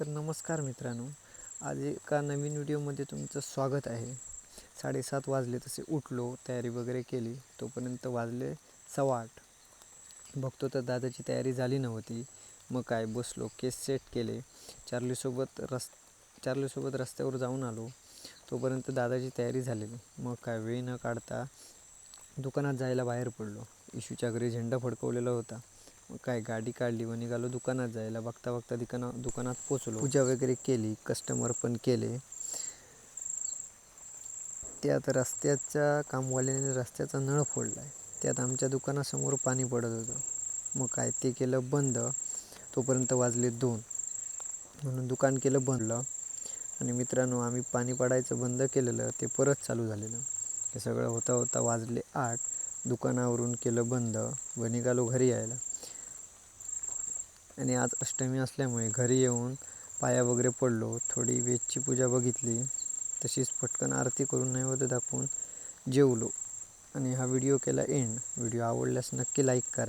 तर नमस्कार मित्रांनो. आज एका नवीन व्हिडिओमध्ये तुमचं स्वागत आहे. साडेसात वाजले तसे उठलो तयारी वगैरे केली तोपर्यंत वाजले सव्वा आठ. बघतो तर दादाची तयारी झाली नव्हती. मग काय बसलो केस सेट केले. चार्लीसोबत रस चार्लीसोबत रस्त्यावर जाऊन आलो. तोपर्यंत दादाची तयारी झालेली. मग काय वेळ न काढता दुकानात जायला बाहेर पडलो. इशूच्या घरी झेंडा फडकवलेला होता. काय गाडी काढली व निघालो दुकानात जायला. बघता बघता दुकाना दुकानात पोचलो पूजा वगैरे केली कस्टमर पण केले. त्यात रस्त्याच्या कामवाल्याने रस्त्याचा नळ फोडला आहे त्यात आमच्या दुकानासमोर पाणी पडत होतं. मग काय ते केलं बंद. तोपर्यंत वाजले दोन. म्हणून दुकान केलं बंदलं आणि मित्रांनो आम्ही पाणी पडायचं बंद केलेलं. ते परत चालू झालेलं. हे सगळं होता होता वाजले आठ. दुकानावरून केलं बंद. व निघालो घरी यायला. आणि आज अष्टमी असल्यामुळे घरी येऊन पाया वगैरे पडलो थोडी वेदची पूजा बघितली तशीच पटकन आरती करून नैवेद्य दाखवून जेवलो. आणि हा व्हिडिओ केला एंड व्हिडिओ आवडल्यास नक्की लाईक करा.